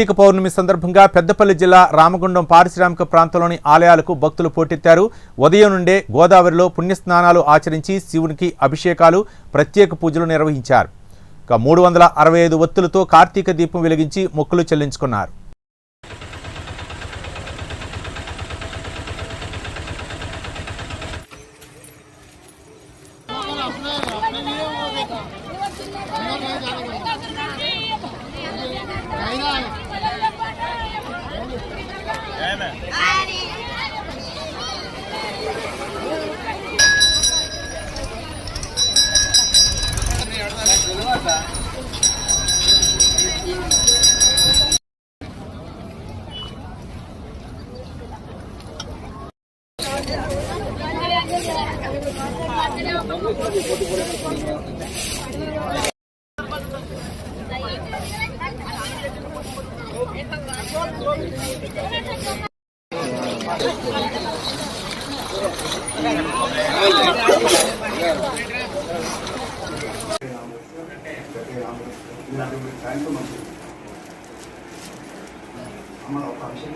కార్తీక పౌర్ణమి సందర్భంగా పెద్దపల్లి జిల్లా రామగుండం పారిశ్రామిక ప్రాంతంలోని ఆలయాలకు భక్తులు పోటెత్తారు. ఉదయం నుండే గోదావరిలో పుణ్యస్నానాలు ఆచరించి శివునికి అభిషేకాలు ప్రత్యేక పూజలు నిర్వహించారు. ఇక మూడు వందల అరవై ఐదు ఒత్తులతో కార్తీక దీపం వెలిగించి మొక్కులు చెల్లించుకున్నారు. আমার অপারেশন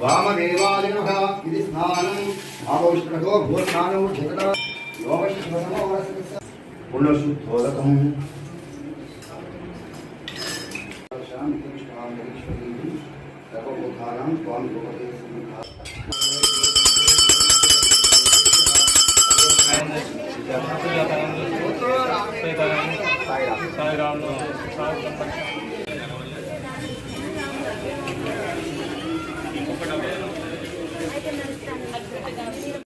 వామదేవాదినః ఇది స్నానం. ఆపవిష్ణతో భూస్నానం జగత యోగశుద్ధమోరస పుణ్యశుద్ధోదకం. శాంతి కృష్ణాంతరీశ్వరీ సర్వభూతానాం స్వామి And I'd.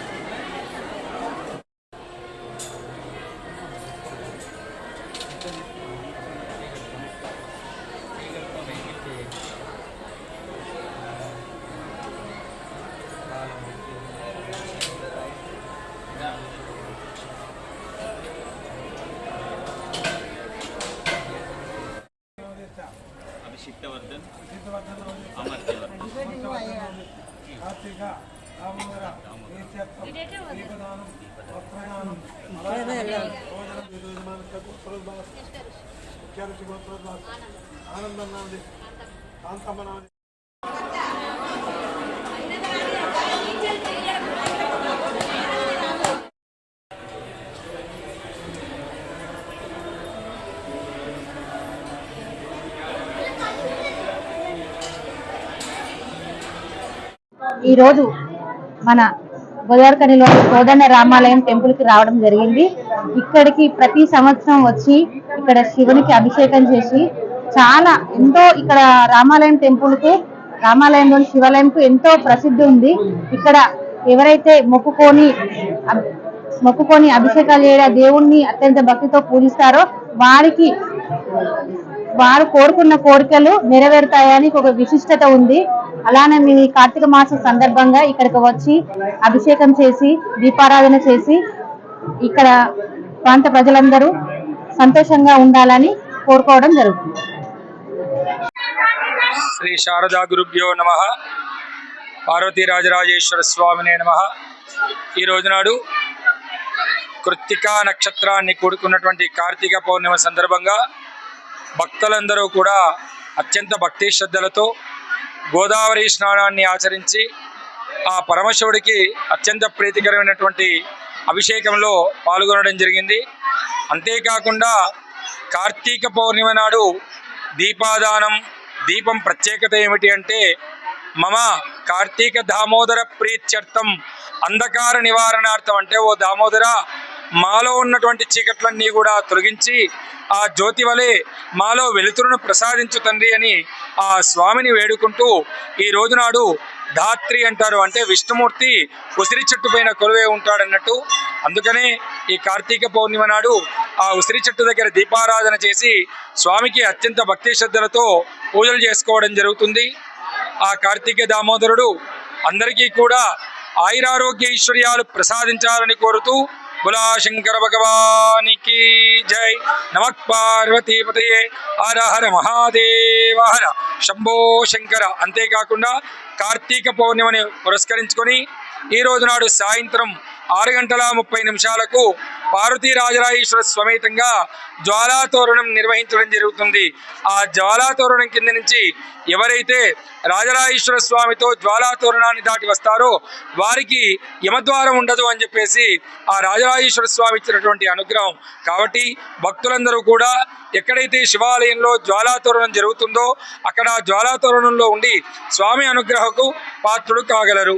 అభిషిక్తవర్ధన్ అమర్త్యవర్ధన్ కార్తీక నీత్యత్వం దీపదానం వస్త్రదానం పురోద్భాస్ ముఖ్యరుచి గోత్రోద్భాస్ ఆనందం నామది కాంతమ్మ నామది ఈరోజు మన గోదావరికనిలోని కోదండ రామాలయం టెంపుల్కి రావడం జరిగింది. ఇక్కడికి ప్రతి సంవత్సరం వచ్చి ఇక్కడ శివునికి అభిషేకం చేసి చాలా ఎంతో ఇక్కడ రామాలయం టెంపుల్కు రామాలయంలోని శివాలయంకు ఎంతో ప్రసిద్ధి ఉంది. ఇక్కడ ఎవరైతే మొక్కుకొని మొక్కుకొని అభిషేకాలు చేయడం దేవుణ్ణి అత్యంత భక్తితో పూజిస్తారో వారికి వారు కోరుకున్న కోరికలు నెరవేరుతాయని ఒక విశిష్టత ఉంది. అలానే మీ కార్తీక మాసం సందర్భంగా ఇక్కడికి వచ్చి అభిషేకం చేసి దీపారాధన చేసి ఇక్కడ ప్రాంత ప్రజలందరూ సంతోషంగా ఉండాలని కోరుకోవడం జరుగుతుంది. శ్రీ శారదా గురుభ్యో నమ. పార్వతీ రాజరాజేశ్వర స్వామినే నమ. ఈ రోజునాడు కృత్తికా నక్షత్రాన్ని కూడుకున్నటువంటి కార్తీక పౌర్ణిమ సందర్భంగా భక్తులందరూ కూడా అత్యంత భక్తి శ్రద్ధలతో గోదావరి స్నానాన్ని ఆచరించి ఆ పరమశివుడికి అత్యంత ప్రీతికరమైనటువంటి అభిషేకంలో పాల్గొనడం జరిగింది. అంతేకాకుండా కార్తీక పౌర్ణిమ నాడు దీపాదానం దీపం ప్రత్యేకత ఏమిటి అంటే మమ కార్తీక దామోదర ప్రీత్యర్థం అంధకార నివారణార్థం అంటే ఓ దామోదర మాలో ఉన్నటువంటి చీకట్లన్నీ కూడా తొలగించి ఆ జ్యోతి వలె మాలో వెలుతురును ప్రసాదించు తండ్రి అని ఆ స్వామిని వేడుకుంటూ ఈ రోజునాడు ధాత్రి అంటారు. అంటే విష్ణుమూర్తి ఉసిరి చెట్టు పైన కొలువే ఉంటాడన్నట్టు. అందుకనే ఈ కార్తీక పౌర్ణిమ నాడు ఆ ఉసిరి చెట్టు దగ్గర దీపారాధన చేసి స్వామికి అత్యంత భక్తి శ్రద్ధలతో పూజలు చేసుకోవడం జరుగుతుంది. ఆ కార్తీక దామోదరుడు అందరికీ కూడా ఆయురారోగ్య ఐశ్వర్యాలు ప్రసాదించాలని కోరుతూ బులాశంకర భగవానికి జై. నమక్ పార్వతీపతయే. హర హర మహాదేవ హర. శంభో శంకర. అంతేకాకుండా కార్తీక పౌర్ణిమని పురస్కరించుకొని ఈ రోజు నాడు సాయంత్రం ఆరు గంటల ముప్పై నిమిషాలకు పార్వతీ రాజరాజేశ్వర సమేతంగా జ్వాలాతోరణం నిర్వహించడం జరుగుతుంది. ఆ జ్వాలాతోరణం కింద నుంచి ఎవరైతే రాజరాజేశ్వర స్వామితో జ్వాలాతోరణాన్ని దాటి వస్తారో వారికి యమద్వారం ఉండదు అని చెప్పేసి ఆ రాజరాజేశ్వర స్వామి ఇచ్చినటువంటి అనుగ్రహం. కాబట్టి భక్తులందరూ కూడా ఎక్కడైతే శివాలయంలో జ్వాలాతోరణం జరుగుతుందో అక్కడ జ్వాలాతోరణంలో ఉండి స్వామి అనుగ్రహకు పాత్రుడు కాగలరు.